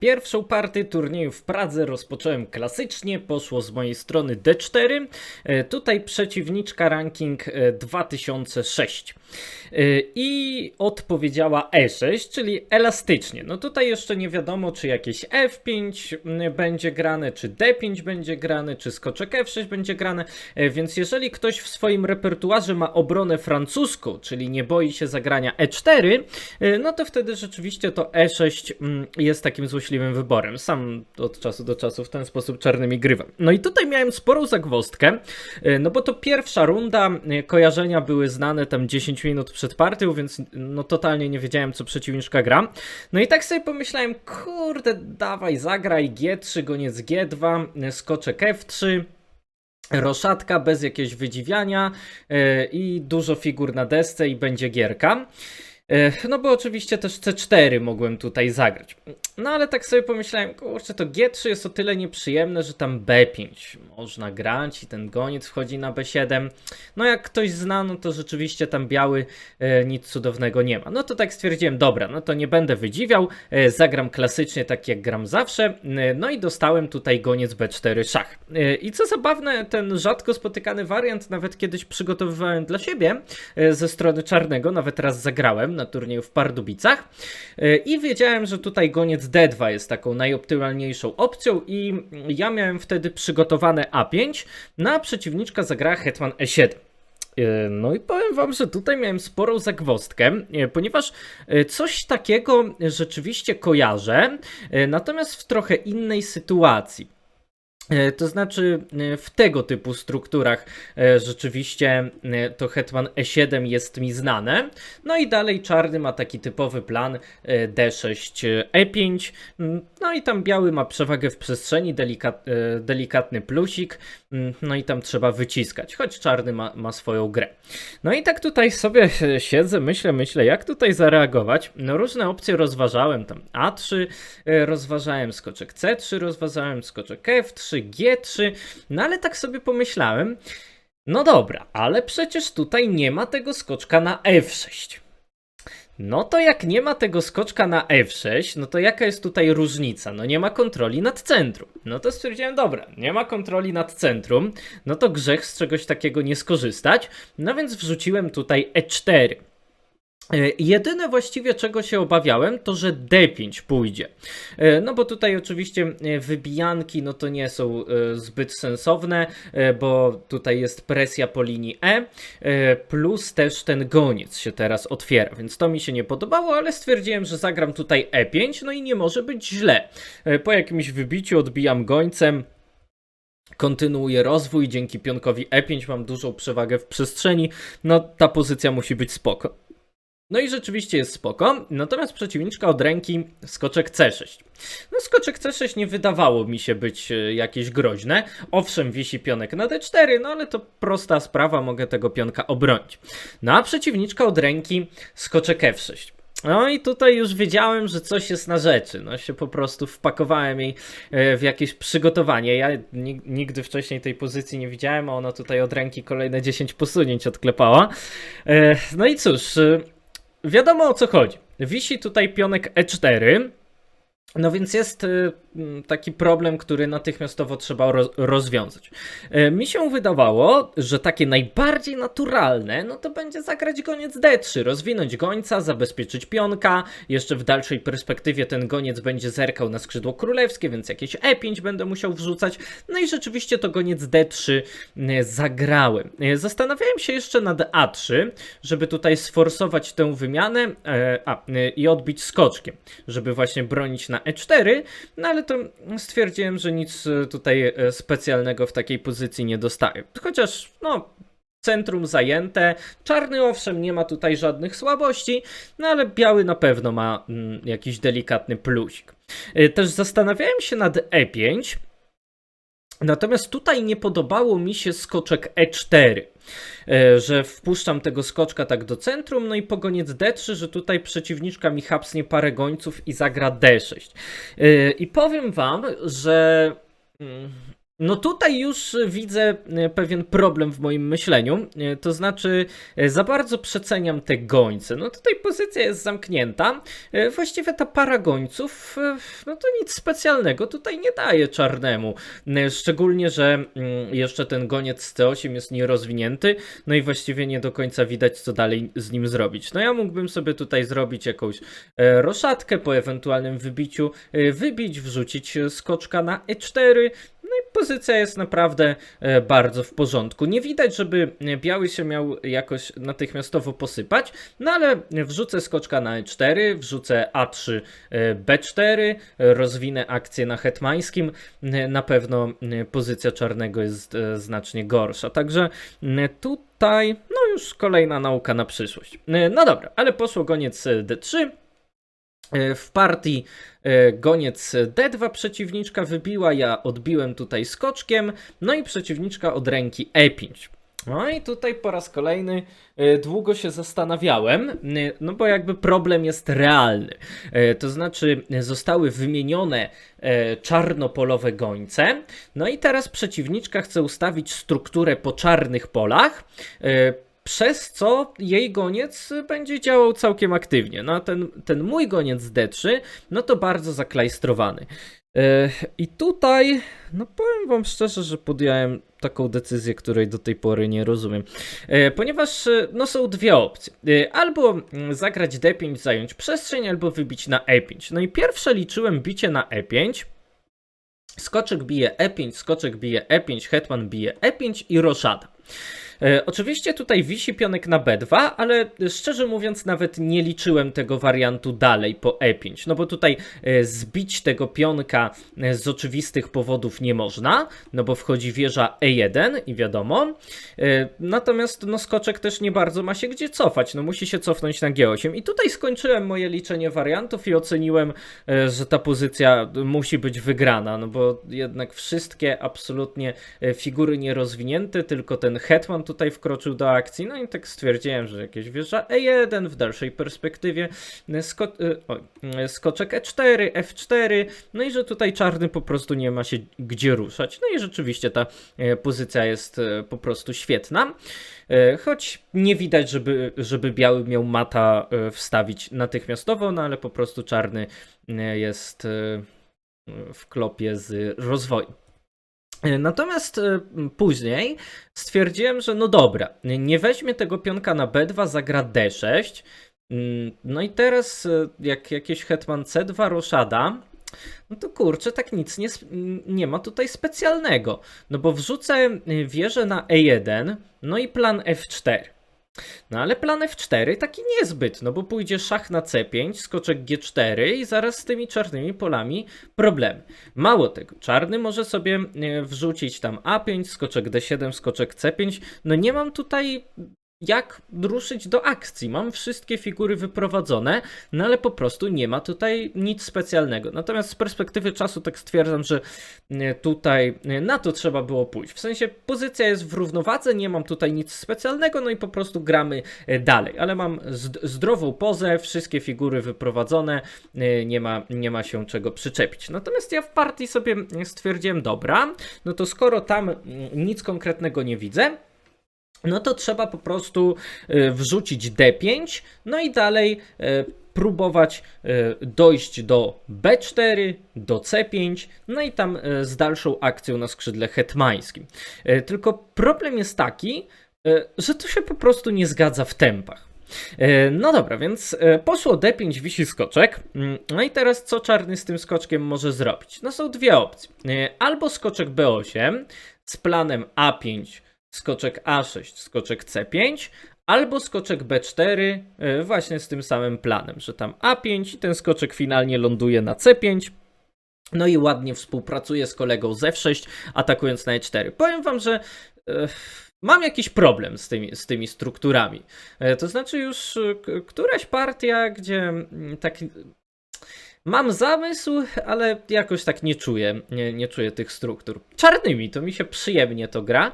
Pierwszą partię turnieju w Pradze rozpocząłem klasycznie, poszło z mojej strony D4, e, tutaj przeciwniczka ranking e, 2006 E, i odpowiedziała E6, czyli elastycznie. No tutaj jeszcze nie wiadomo, czy jakieś F5 m, będzie grane, czy D5 będzie grane, czy skoczek F6 będzie grane, e, więc jeżeli ktoś w swoim repertuarze ma obronę francuską, czyli nie boi się zagrania E4, e, no to wtedy rzeczywiście to E6 mm, jest takim złośliwym wyborem. Sam od czasu do czasu w ten sposób czarnymi grywam. No i tutaj miałem sporą zagwozdkę, e, no bo to pierwsza runda, e, kojarzenia były znane tam 10 minut przed partią, więc no totalnie nie wiedziałem co przeciwniczka gra. No i tak sobie pomyślałem, kurde, dawaj, zagraj G3, goniec G2, e, skoczek F3, roszatka bez jakiegoś wydziwiania e, i dużo figur na desce i będzie gierka. No bo oczywiście też C4 mogłem tutaj zagrać. No ale tak sobie pomyślałem, kurczę, to G3 jest o tyle nieprzyjemne, że tam B5 można grać i ten goniec wchodzi na B7. No jak ktoś zna, no to rzeczywiście tam biały e, nic cudownego nie ma. No to tak stwierdziłem, dobra, no to nie będę wydziwiał, e, zagram klasycznie tak jak gram zawsze. E, No i dostałem tutaj goniec B4 szach. E, I co zabawne, ten rzadko spotykany wariant nawet kiedyś przygotowywałem dla siebie e, ze strony czarnego, nawet raz zagrałem na turnieju w Pardubicach E, i wiedziałem, że tutaj goniec D2 jest taką najoptymalniejszą opcją i ja miałem wtedy przygotowane A5, no a przeciwniczka zagrała hetman E7. E, No i powiem wam, że tutaj miałem sporą zagwozdkę, e, ponieważ coś takiego rzeczywiście kojarzę, natomiast w trochę innej sytuacji. E, To znaczy, e, w tego typu strukturach e, rzeczywiście to Hetman E7 jest mi znane. No i dalej czarny ma taki typowy plan e, D6 e, E5. Mm, No i tam biały ma przewagę w przestrzeni, delikat, delikatny plusik. Mm, No i tam trzeba wyciskać, choć czarny ma, ma swoją grę. No i tak tutaj sobie siedzę, myślę, myślę, jak tutaj zareagować. No różne opcje rozważałem, tam A3 e, rozważałem, skoczek C3 rozważałem, skoczek F3, G3, no ale tak sobie pomyślałem, no dobra, ale przecież tutaj nie ma tego skoczka na F6. No to jak nie ma tego skoczka na F6, no to jaka jest tutaj różnica? No nie ma kontroli nad centrum. No to stwierdziłem, dobra, nie ma kontroli nad centrum, no to grzech z czegoś takiego nie skorzystać, no więc wrzuciłem tutaj E4. E, Jedyne właściwie czego się obawiałem, to że D5 pójdzie. E, No bo tutaj oczywiście e, wybijanki no to nie są zbyt sensowne, bo tutaj jest presja po linii E, plus też ten goniec się teraz otwiera, więc to mi się nie podobało, ale stwierdziłem, że zagram tutaj E5, no i nie może być źle. Po jakimś wybiciu odbijam gońcem, kontynuuję rozwój, dzięki pionkowi E5 mam dużą przewagę w przestrzeni, no ta pozycja musi być spoko. No i rzeczywiście jest spoko, natomiast przeciwniczka od ręki skoczek C6. No skoczek C6 nie wydawało mi się być e, jakieś groźne. Owszem, wisi pionek na D4, no ale to prosta sprawa, mogę tego pionka obronić. No a przeciwniczka od ręki skoczek F6. No i tutaj już wiedziałem, że coś jest na rzeczy. No się po prostu wpakowałem jej e, w jakieś przygotowanie. Ja nig- nigdy wcześniej tej pozycji nie widziałem, a ona tutaj od ręki kolejne 10 posunięć odklepała. E, No i cóż, wiadomo o co chodzi. Wisi tutaj pionek E4. No więc jest y, taki problem, który natychmiastowo trzeba roz, rozwiązać. E, mi się wydawało, że takie najbardziej naturalne, no to będzie zagrać goniec D3, rozwinąć gońca, zabezpieczyć pionka, jeszcze w dalszej perspektywie ten goniec będzie zerkał na skrzydło królewskie, więc jakieś E5 będę musiał wrzucać. No i rzeczywiście to goniec D3 e, zagrałem. E, Zastanawiałem się jeszcze nad A3, żeby tutaj sforsować tę wymianę a, i odbić skoczkiem, żeby właśnie bronić na E4, no ale to stwierdziłem, że nic e, tutaj e, specjalnego w takiej pozycji nie dostaję. Chociaż, no, centrum zajęte, czarny owszem nie ma tutaj żadnych słabości, no ale biały na pewno ma mm, jakiś delikatny plusik. E, Też zastanawiałem się nad E5, Natomiast tutaj nie podobało mi się skoczek E4, e, że wpuszczam tego skoczka tak do centrum, no i pogoniec D3, że tutaj przeciwniczka mi hapsnie parę gońców i zagra D6. E, I powiem wam, że mm, No tutaj już widzę e, pewien problem w moim myśleniu, e, to znaczy e, za bardzo przeceniam te gońce. No tutaj pozycja jest zamknięta, właściwie ta para gońców, no to nic specjalnego tutaj nie daje czarnemu. Szczególnie, że mm, jeszcze ten goniec z C8 jest nierozwinięty, no i właściwie nie do końca widać co dalej z nim zrobić. No ja mógłbym sobie tutaj zrobić jakąś roszadkę po ewentualnym wybiciu, wybić, wrzucić skoczka na E4, no i pozycja jest naprawdę e, bardzo w porządku. Nie widać, żeby e, biały się miał jakoś natychmiastowo posypać, no ale wrzucę skoczka na e4, wrzucę a3, e, b4, e, rozwinę akcję na hetmańskim, na pewno pozycja czarnego jest znacznie gorsza. Także tutaj, no już kolejna nauka na przyszłość. No dobra, ale poszło goniec e, d3. E, W partii e, goniec D2 przeciwniczka wybiła, ja odbiłem tutaj skoczkiem, no i przeciwniczka od ręki E5. No i tutaj po raz kolejny e, długo się zastanawiałem, no bo jakby problem jest realny. To znaczy zostały wymienione czarnopolowe gońce, no i teraz przeciwniczka chce ustawić strukturę po czarnych polach, przez co jej goniec będzie działał całkiem aktywnie. No a ten, ten mój goniec D3, no to bardzo zaklajstrowany. I tutaj, no powiem wam szczerze, że podjąłem taką decyzję, której do tej pory nie rozumiem. Ponieważ e, no są dwie opcje. E, Albo mm, zagrać D5, zająć przestrzeń, albo wybić na E5. No i pierwsze liczyłem bicie na E5. Skoczek bije E5, skoczek bije E5, hetman bije E5 i roszada. E, oczywiście tutaj wisi pionek na B2, ale szczerze mówiąc nawet nie liczyłem tego wariantu dalej po E5, no bo tutaj e, zbić tego pionka e, z oczywistych powodów nie można, no bo wchodzi wieża E1 i wiadomo, natomiast no skoczek też nie bardzo ma się gdzie cofać, no musi się cofnąć na G8 i tutaj skończyłem moje liczenie wariantów i oceniłem, że ta pozycja musi być wygrana, no bo jednak wszystkie absolutnie figury nierozwinięte, tylko ten hetman tutaj wkroczył do akcji, no i tak stwierdziłem, że jakieś wieża E1 w dalszej perspektywie, e, sko e, oj, e, skoczek E4, F4, no i że tutaj czarny po prostu nie ma się gdzie ruszać, no i rzeczywiście ta pozycja jest po prostu świetna. Choć nie widać, żeby, żeby biały miał mata wstawić natychmiastowo, no ale po prostu czarny jest w klopie z rozwojem. E, Natomiast e, później stwierdziłem, że no dobra, nie weźmie tego pionka na B2, zagra D6. Mm, No i teraz e, jak jakieś hetman C2 roszada, no to kurczę, tak nic nie, nie ma tutaj specjalnego. No bo wrzucę wieżę na E1, no i plan F4. No ale plan F4 taki niezbyt, no bo pójdzie szach na C5, skoczek G4 i zaraz z tymi czarnymi polami problem. Mało tego, czarny może sobie e, wrzucić tam A5, skoczek D7, skoczek C5. No nie mam tutaj jak ruszyć do akcji. Mam wszystkie figury wyprowadzone, no ale po prostu nie ma tutaj nic specjalnego. Natomiast z perspektywy czasu tak stwierdzam, że e, tutaj e, na to trzeba było pójść. W sensie pozycja jest w równowadze, nie mam tutaj nic specjalnego, no i po prostu gramy e, dalej. Ale mam zd- zdrową pozę, wszystkie figury wyprowadzone, nie ma, nie ma się czego przyczepić. Natomiast ja w partii sobie stwierdziłem, dobra, no to skoro tam mm, nic konkretnego nie widzę, no to trzeba po prostu e, wrzucić D5, no i dalej e, próbować e, dojść do B4, do C5, no i tam z dalszą akcją na skrzydle hetmańskim. Tylko problem jest taki, że to się po prostu nie zgadza w tempach. No dobra, więc poszło D5, wisi skoczek. Mm, No i teraz co czarny z tym skoczkiem może zrobić? No są dwie opcje. Albo skoczek B8 z planem A5, skoczek A6, skoczek C5, albo skoczek B4 e, właśnie z tym samym planem, że tam A5 i ten skoczek finalnie ląduje na C5. No i ładnie współpracuje z kolegą z F6, atakując na E4. Powiem wam, że e, mam jakiś problem z tymi, z tymi strukturami. E, to znaczy już któraś partia, gdzie mm, tak mam zamysł, ale jakoś tak nie czuję, nie, nie czuję tych struktur. Czarnymi to mi się przyjemnie to gra,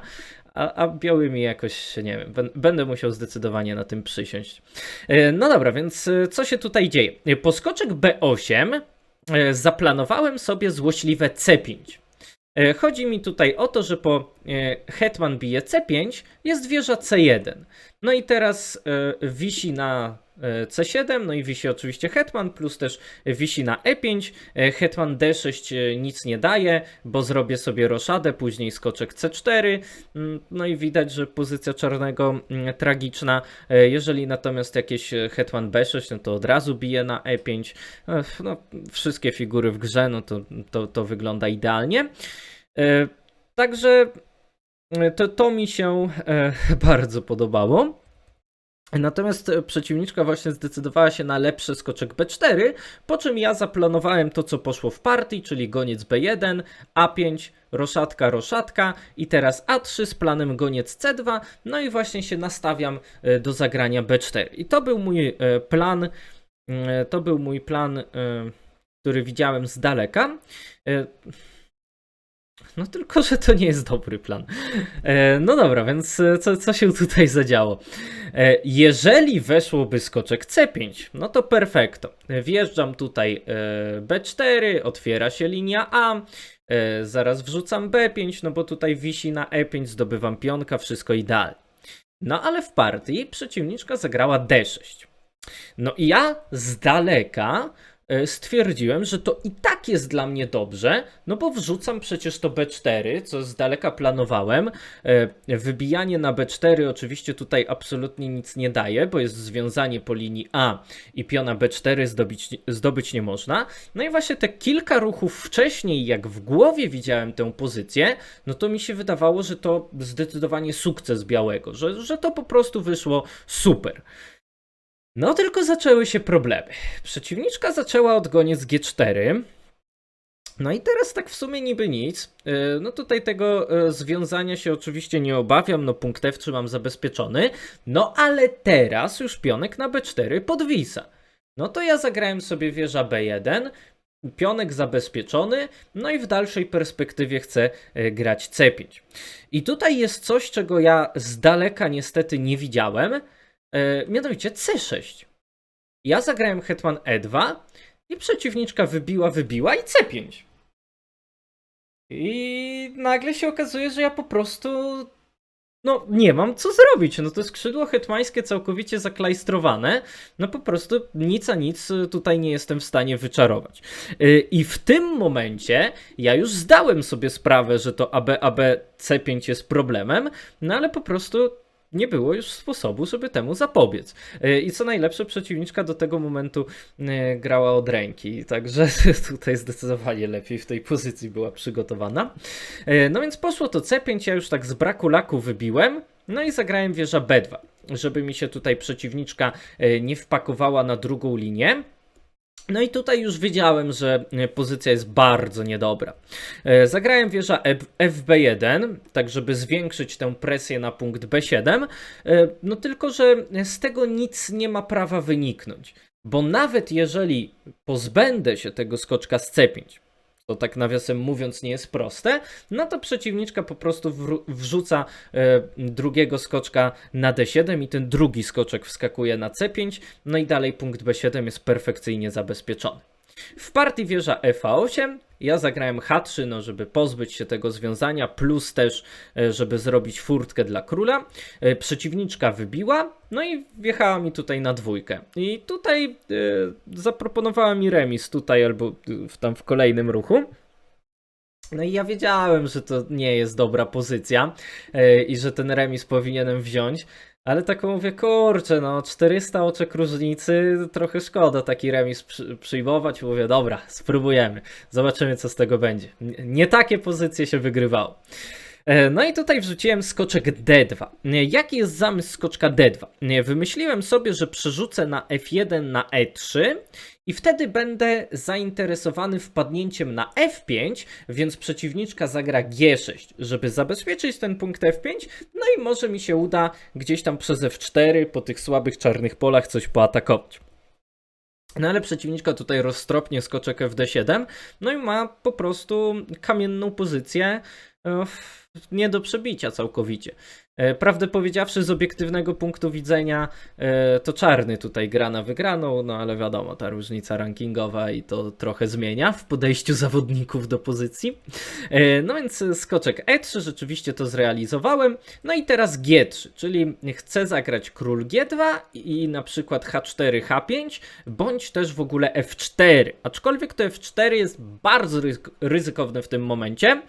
a, a białymi jakoś, nie wiem, będę musiał zdecydowanie na tym przysiąść. E, No dobra, więc e, co się tutaj dzieje? E, Po skoczek B8 e, zaplanowałem sobie złośliwe C5. E, Chodzi mi tutaj o to, że po hetman bije c5 jest wieża c1. No i teraz wisi na c7, no i wisi oczywiście hetman, plus też wisi na e5. E, Hetman d6 e, nic nie daje, bo zrobię sobie roszadę, później skoczek c4. Mm, No i widać, że pozycja czarnego mm, tragiczna. E, Jeżeli natomiast jakieś e, hetman b6, no to od razu bije na e5. Ech, No, wszystkie figury w grze, no to, to, to wygląda idealnie. E, Także e, to, to mi się e, bardzo podobało. Natomiast e, przeciwniczka właśnie zdecydowała się na lepszy skoczek b4, po czym ja zaplanowałem to, co poszło w partii, czyli goniec b1, a5, roszatka, roszatka i teraz a3 z planem goniec c2, no i właśnie się nastawiam e, do zagrania b4. I to był mój e, plan, to był mój plan, który widziałem z daleka. No tylko, że to nie jest dobry plan. E, No dobra, więc e, co, co się tutaj zadziało? E, Jeżeli weszłoby skoczek C5, no to perfekto. Wjeżdżam tutaj e, B4, otwiera się linia A, zaraz wrzucam B5, no bo tutaj wisi na E5, zdobywam pionka, wszystko idealnie. No ale w partii przeciwniczka zagrała D6. No i ja z daleka stwierdziłem, że to i tak jest dla mnie dobrze, no bo wrzucam przecież to B4, co z daleka planowałem. E, Wybijanie na B4 oczywiście tutaj absolutnie nic nie daje, bo jest związanie po linii A i piona B4 zdobyć, zdobyć nie można. No i właśnie te kilka ruchów wcześniej, jak w głowie widziałem tę pozycję, no to mi się wydawało, że to zdecydowanie sukces białego, że, że to po prostu wyszło super. No tylko zaczęły się problemy. Przeciwniczka zaczęła od goniec G4. No i teraz tak w sumie niby nic. Yy, No tutaj tego yy, związania się oczywiście nie obawiam, no punkt F trzymam zabezpieczony. No ale teraz już pionek na B4 podwisa. No to ja zagrałem sobie wieża B1, pionek zabezpieczony, no i w dalszej perspektywie chcę yy, grać C5. I tutaj jest coś, czego ja z daleka niestety nie widziałem, E, mianowicie C6. Ja zagrałem hetman E2 i przeciwniczka wybiła, wybiła i C5. I nagle się okazuje, że ja po prostu no nie mam co zrobić. No to skrzydło hetmańskie całkowicie zaklajstrowane. No po prostu nic a nic tutaj nie jestem w stanie wyczarować. Y, I w tym momencie ja już zdałem sobie sprawę, że to AB, AB C5 jest problemem, no ale po prostu nie było już sposobu, żeby temu zapobiec. Yy, I co najlepsze, przeciwniczka do tego momentu yy, grała od ręki, także tutaj zdecydowanie lepiej w tej pozycji była przygotowana. Yy, No więc poszło to C5, ja już tak z braku laku wybiłem, no i zagrałem wieża B2, żeby mi się tutaj przeciwniczka nie wpakowała na drugą linię. No i tutaj już wiedziałem, że e, pozycja jest bardzo niedobra. E, Zagrałem wieża F- FB1, tak żeby zwiększyć tę presję na punkt B7, e, no tylko, że z tego nic nie ma prawa wyniknąć. Bo nawet jeżeli pozbędę się tego skoczka z C5, to tak nawiasem mówiąc nie jest proste, no to przeciwniczka po prostu wrzuca e, drugiego skoczka na D7 i ten drugi skoczek wskakuje na C5, no i dalej punkt B7 jest perfekcyjnie zabezpieczony. W partii wieża FA8 ja zagrałem H3, no żeby pozbyć się tego związania, plus też, e, żeby zrobić furtkę dla króla. E, Przeciwniczka wybiła, no i wjechała mi tutaj na dwójkę. I tutaj e, zaproponowała mi remis, tutaj albo w, tam w kolejnym ruchu. No i ja wiedziałem, że to nie jest dobra pozycja i że ten remis powinienem wziąć, ale taką mówię, kurczę, no 400 oczek różnicy, trochę szkoda taki remis przy, przyjmować. Mówię, dobra, spróbujemy, zobaczymy co z tego będzie. Nie takie pozycje się wygrywało. E, No i tutaj wrzuciłem skoczek D2. E, Jaki jest zamysł skoczka D2? E, Wymyśliłem sobie, że przerzucę na F1 na E3 i wtedy będę zainteresowany wpadnięciem na F5, więc przeciwniczka zagra G6, żeby zabezpieczyć ten punkt F5, no i może mi się uda gdzieś tam przez F4 po tych słabych czarnych polach coś poatakować. No ale przeciwniczka tutaj roztropnie skoczek FD7, no i ma po prostu kamienną pozycję, e, nie do przebicia całkowicie. E, Prawdę powiedziawszy, z obiektywnego punktu widzenia, e, to czarny tutaj gra na wygraną, no ale wiadomo, ta różnica rankingowa i to trochę zmienia w podejściu zawodników do pozycji. E, No więc skoczek E3, rzeczywiście to zrealizowałem. No i teraz G3, czyli chcę zagrać król G2 i na przykład H4, H5, bądź też w ogóle F4. Aczkolwiek to F4 jest bardzo ryzyk- ryzykowne w tym momencie,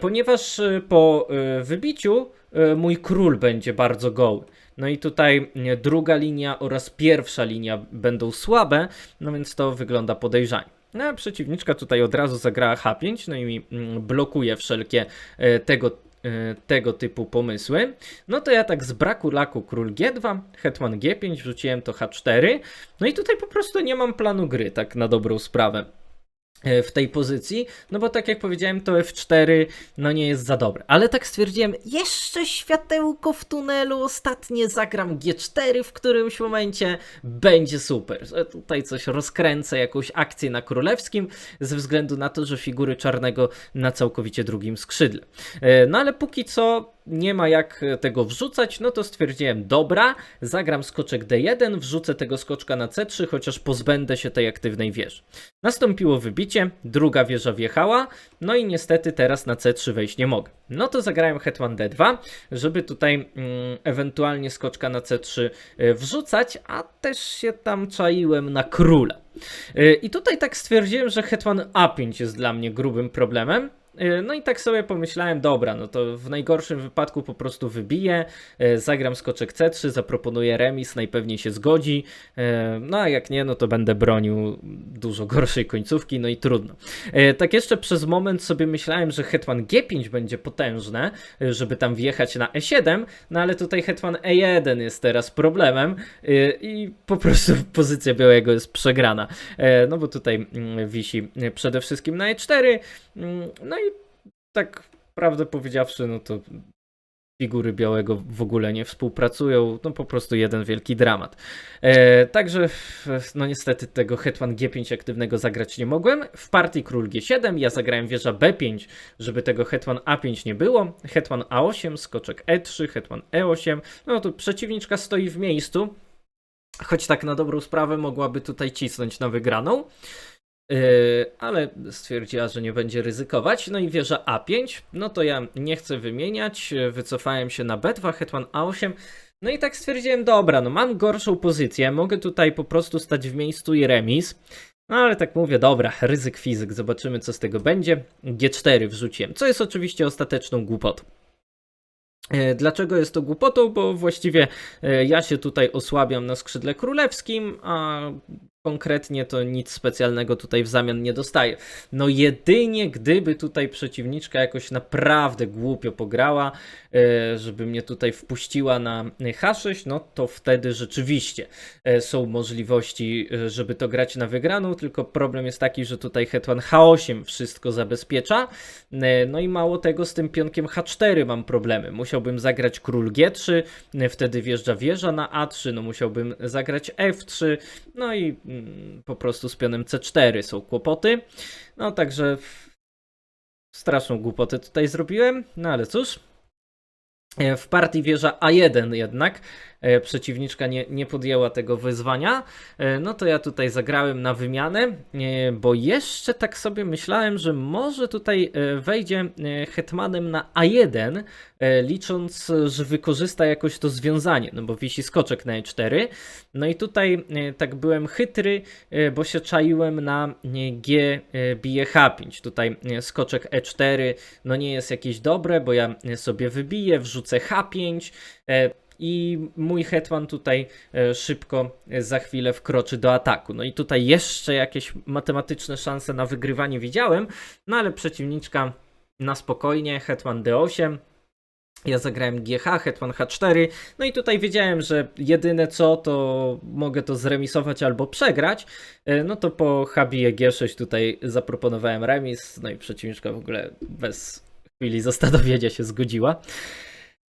ponieważ e, po e, wybiciu e, mój król będzie bardzo goły. No i tutaj e, druga linia oraz pierwsza linia będą słabe, no więc to wygląda podejrzanie. No, przeciwniczka tutaj od razu zagrała H5, no i mm, blokuje wszelkie tego, tego typu pomysły. No to ja tak z braku laku król G2, hetman G5, wrzuciłem to H4. No i tutaj po prostu nie mam planu gry, tak na dobrą sprawę w tej pozycji, no bo tak jak powiedziałem, to F4 no nie jest za dobre. Ale tak stwierdziłem, jeszcze światełko w tunelu, ostatnie zagram G4 w którymś momencie, będzie super. Że tutaj coś rozkręcę, jakąś akcję na królewskim, ze względu na to, że figury czarnego na całkowicie drugim skrzydle. E, No ale póki co nie ma jak tego wrzucać, no to stwierdziłem, dobra, zagram skoczek D1, wrzucę tego skoczka na C3, chociaż pozbędę się tej aktywnej wieży. Nastąpiło wybicie, druga wieża wjechała, no i niestety teraz na C3 wejść nie mogę. No to zagrałem hetman D2, żeby tutaj mm, ewentualnie skoczka na C3 y, wrzucać, a też się tam czaiłem na króla. Y, I tutaj tak stwierdziłem, że hetman A5 jest dla mnie grubym problemem. Y, No i tak sobie pomyślałem, dobra, no to w najgorszym wypadku po prostu wybiję, y, zagram skoczek C3, zaproponuję remis, najpewniej się zgodzi, y, no a jak nie, no to będę bronił dużo gorszej końcówki, no i trudno. Tak jeszcze przez moment sobie myślałem, że hetman G5 będzie potężne, żeby tam wjechać na E7, no ale tutaj hetman E1 jest teraz problemem i po prostu pozycja białego jest przegrana. E, No bo tutaj mm, wisi przede wszystkim na E4, mm, no i tak prawdę powiedziawszy, no to figury białego w ogóle nie współpracują, no po prostu jeden wielki dramat. E, także, no niestety tego hetman G5 aktywnego zagrać nie mogłem. W partii król G7 ja zagrałem wieża B5, żeby tego hetman A5 nie było. Hetman A8, skoczek E3, hetman E8, no to przeciwniczka stoi w miejscu, choć tak na dobrą sprawę mogłaby tutaj cisnąć na wygraną. Yy, ale stwierdziła, że nie będzie ryzykować. No i wieża A5, no to ja nie chcę wymieniać, yy, wycofałem się na B2, hetman A8. No i tak stwierdziłem, dobra, no mam gorszą pozycję, mogę tutaj po prostu stać w miejscu i remis. No ale tak mówię, dobra, ryzyk fizyk, zobaczymy co z tego będzie. G4 wrzuciłem, co jest oczywiście ostateczną głupotą. E, Dlaczego jest to głupotą? Bo właściwie e, ja się tutaj osłabiam na skrzydle królewskim, a konkretnie to nic specjalnego tutaj w zamian nie dostaję. No jedynie gdyby tutaj przeciwniczka jakoś naprawdę głupio pograła, e, żeby mnie tutaj wpuściła na H6, no to wtedy rzeczywiście e, są możliwości, e, żeby to grać na wygraną, tylko problem jest taki, że tutaj hetman H8 wszystko zabezpiecza, E, no i mało tego, z tym pionkiem H4 mam problemy. Musiałbym zagrać król G3, e, wtedy wjeżdża wieża na A3, no musiałbym zagrać F3, no i po prostu z pionem C4 są kłopoty. No także straszną głupotę tutaj zrobiłem, no ale cóż. E, W partii wieża A1 jednak przeciwniczka nie, nie podjęła tego wyzwania, e, no to ja tutaj zagrałem na wymianę, e, bo jeszcze tak sobie myślałem, że może tutaj e, wejdzie e, hetmanem na A1, e, licząc, że wykorzysta jakoś to związanie, no bo wisi skoczek na E4. No i tutaj e, tak byłem chytry, e, bo się czaiłem na e, G e, bije H5. Tutaj e, skoczek E4 no nie jest jakieś dobre, bo ja e, sobie wybiję, wrzucę H5 e, i mój hetman tutaj e, szybko e, za chwilę wkroczy do ataku. No i tutaj jeszcze jakieś matematyczne szanse na wygrywanie widziałem, no ale przeciwniczka na spokojnie, hetman D8, ja zagrałem GH, hetman H4, no i tutaj wiedziałem, że jedyne co, to mogę to zremisować albo przegrać, E, no to po H bije G6 tutaj zaproponowałem remis, no i przeciwniczka w ogóle bez chwili zastanowienia się zgodziła.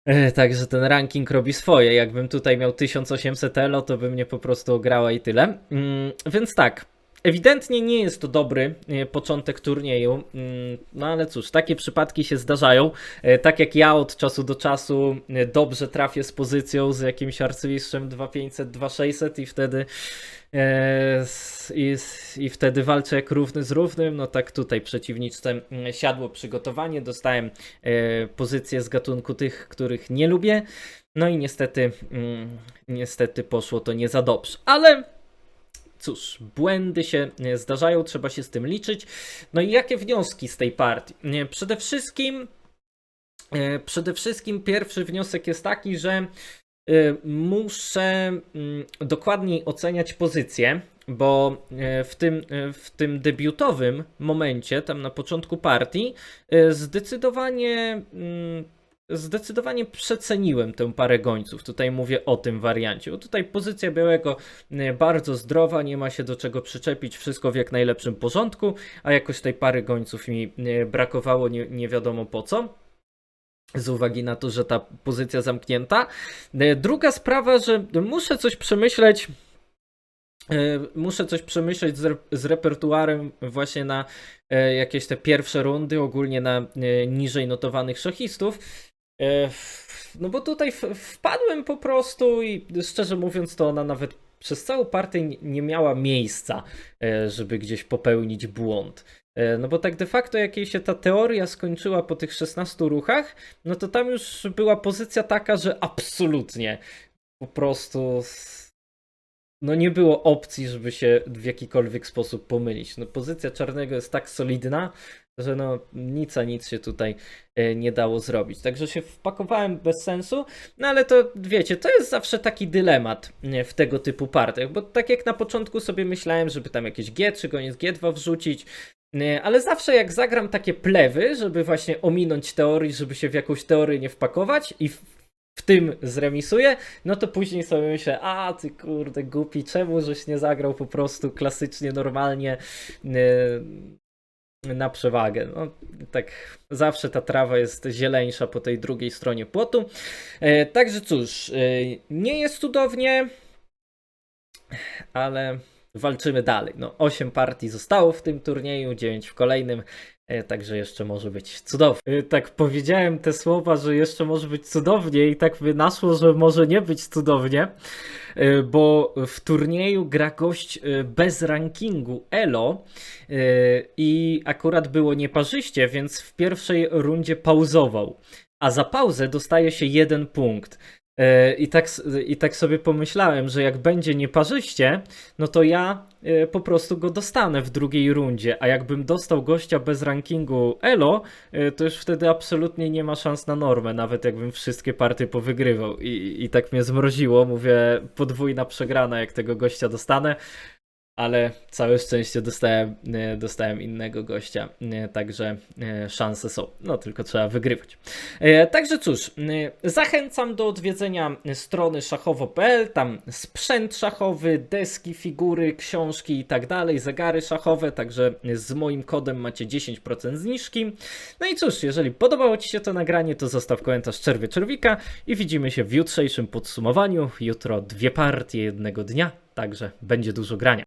E, Także ten ranking robi swoje. Jakbym tutaj miał 1800 elo, to by mnie po prostu ograła i tyle. Mm, Więc tak, ewidentnie nie jest to dobry e, początek turnieju, mm, no ale cóż, takie przypadki się zdarzają. E, Tak jak ja od czasu do czasu dobrze trafię z pozycją z jakimś arcymistrzem 2500, 2600 i wtedy i, s- i wtedy walczę jak równy z równym, no tak tutaj przeciwniczce mm, siadło przygotowanie, dostałem e, pozycje z gatunku tych, których nie lubię, no i niestety, mm, niestety poszło to nie za dobrze, ale cóż, błędy się e, zdarzają, trzeba się z tym liczyć. No i jakie wnioski z tej partii? Przede wszystkim, e, przede wszystkim pierwszy wniosek jest taki, że e, muszę mm, dokładniej oceniać pozycję, bo e, w tym, e, w tym debiutowym momencie, tam na początku partii, e, zdecydowanie mm, zdecydowanie przeceniłem tę parę gońców. Tutaj mówię o tym wariancie, bo tutaj pozycja białego bardzo zdrowa, nie ma się do czego przyczepić, wszystko w jak najlepszym porządku, a jakoś tej pary gońców mi brakowało, nie, nie wiadomo po co. Z uwagi na to, że ta pozycja zamknięta. E, Druga sprawa, że muszę coś przemyśleć. e, Muszę coś przemyśleć z, re- z repertuarem właśnie na e, jakieś te pierwsze rundy, ogólnie na niżej notowanych szachistów. No bo tutaj wpadłem po prostu i szczerze mówiąc, to ona nawet przez całą partię nie- miała miejsca, żeby gdzieś popełnić błąd. E, No bo tak de facto, jak jej się ta teoria skończyła po tych 16 ruchach, no to tam już była pozycja taka, że absolutnie po prostu no nie było opcji, żeby się w jakikolwiek sposób pomylić. No pozycja czarnego jest tak solidna, że no nic a nic się tutaj e, nie dało zrobić. Także się wpakowałem bez sensu, no ale to wiecie, to jest zawsze taki dylemat w tego typu partiach, bo tak jak na początku sobie myślałem, żeby tam jakieś G3, goniec G2 wrzucić, ale zawsze jak zagram takie plewy, żeby właśnie ominąć teorii, żeby się w jakąś teorię nie wpakować i w, tym zremisuję, no to później sobie myślę, a ty kurde głupi, czemu żeś nie zagrał po prostu klasycznie, normalnie e, na przewagę. No, tak zawsze ta trawa jest zieleńsza po tej drugiej stronie płotu. E, także cóż, e, nie jest cudownie, ale walczymy dalej. No, 8 partii zostało w tym turnieju, 9 w kolejnym. e, Także jeszcze może być cudownie. E, Tak powiedziałem te słowa, że jeszcze może być cudownie, i tak wynaszło, że może nie być cudownie, e, bo w turnieju gra gość bez rankingu Elo i akurat było nieparzyście, więc w pierwszej rundzie pauzował. A za pauzę dostaje się jeden punkt. E, I tak, I tak sobie pomyślałem, że jak będzie nieparzyście, no to ja e, po prostu go dostanę w drugiej rundzie, a jakbym dostał gościa bez rankingu Elo, e, to już wtedy absolutnie nie ma szans na normę, nawet jakbym wszystkie partie powygrywał. I, I tak mnie zmroziło, mówię, podwójna przegrana, jak tego gościa dostanę. Ale całe szczęście dostałem, e, dostałem innego gościa, e, także e, szanse są. No tylko trzeba wygrywać. Także cóż, zachęcam do odwiedzenia strony szachowo.pl, tam sprzęt szachowy, deski, figury, książki i tak dalej, zegary szachowe, także z moim kodem macie 10% zniżki. No i cóż, jeżeli podobało Ci się to nagranie, to zostaw komentarz czerwie czerwika i widzimy się w jutrzejszym podsumowaniu. Jutro dwie partie jednego dnia, także będzie dużo grania.